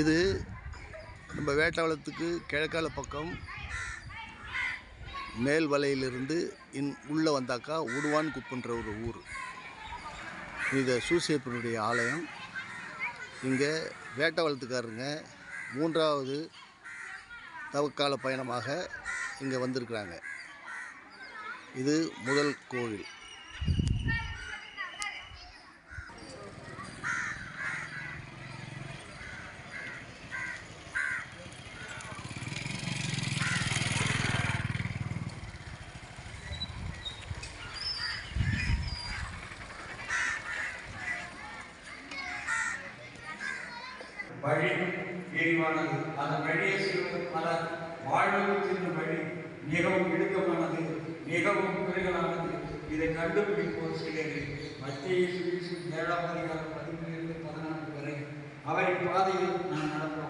இது நம்ம வேட்டாவளத்துக்கு கிழக்கால பக்கம் மேல் வலையிலிருந்து இன் உள்ளே வந்தாக்கா உடுவான் குப்புன்ற ஒரு ஊர். இது சூசியப்பனுடைய ஆலயம். இங்கே வேட்டவளத்துக்காரங்க மூன்றாவது தவக்கால பயணமாக இங்கே வந்திருக்கிறாங்க. இது முதல் கோவில். வழி விரிவானது அந்த வழியை செல்வதற்கு பல வாழ்வுக்கு செல்லும் வழி மிகவும் இடுக்கமானது மிகவும் குறைகளானது இதை கண்டுபிடிப்போர் சிலர். மத்திய சுவிசு ஏழாம் அதிகாரம் பதிமூணிலிருந்து பதினான்கு வரை அவரின் பாதையில் நான் நடப்போம்.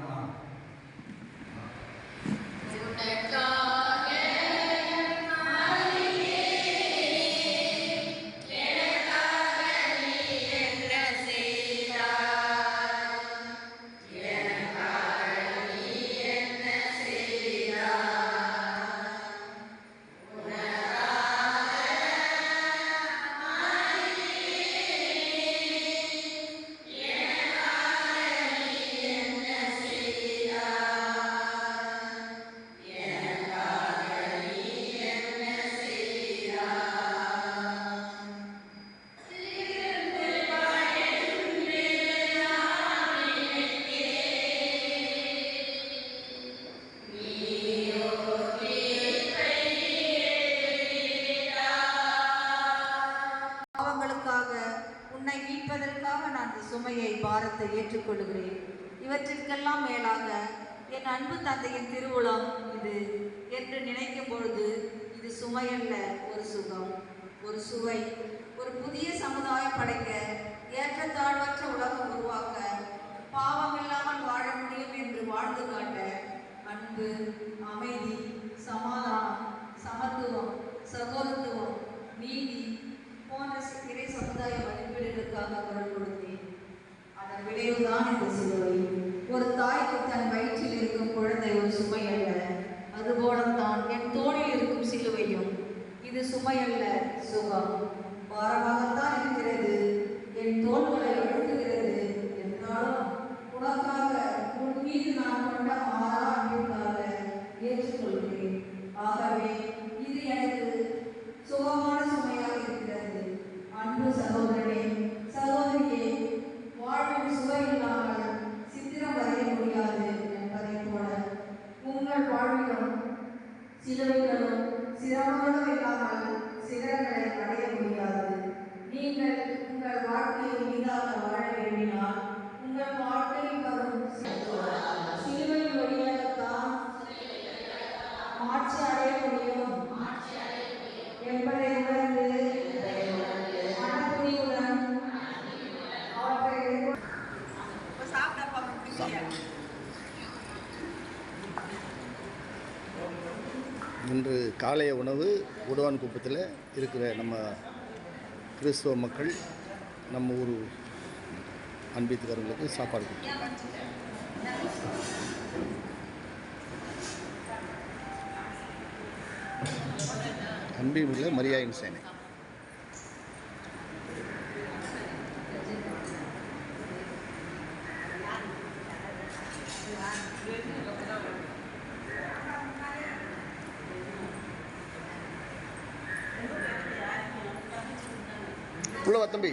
சுமையை பாரத்தை ஏற்றுக்கொள்கிறேன் இவற்றிற்கெல்லாம் மேலாக என் அன்பு தந்தையின் திருவுளம் இது என்று நினைக்கும் பொழுது இது சுமையல்ல ஒரு சுகம் ஒரு சுவை. ஒரு புதிய சமுதாயம் படைக்க ஏற்றத்தாழ்வற்ற உலகம் உருவாக்க பாவம் இல்லாமல் வாழ முடியும் என்று வாழ்ந்து காட்ட அன்பு அமைதி சமாதானம் சமத்துவம் சகோதரத்துவம் நீதி போன்ற இறை சமுதாய மதிப்பீடுகளுக்காக குரல் விளைவுதான் இந்த சிலுவை ஒரு தாய்க்கு தன் வயிற்றில் இருக்கும் குழந்தை ஒரு சுமை அல்ல. அதுபோலத்தான் என் தோளில் இருக்கும் சிலுவையும். இது சுமை அல்ல சுகம். பாரமாக இன்று காலைய உணவு உடுவான் குப்பத்தில் இருக்கிற நம்ம கிறிஸ்தவ மக்கள் நம்ம ஊர் அன்பித்துக்காரங்களுக்கு சாப்பாடு கொடுத்துருக்காங்க அன்பில் மரியாயின் சேனை. உள்ள வா தம்பி.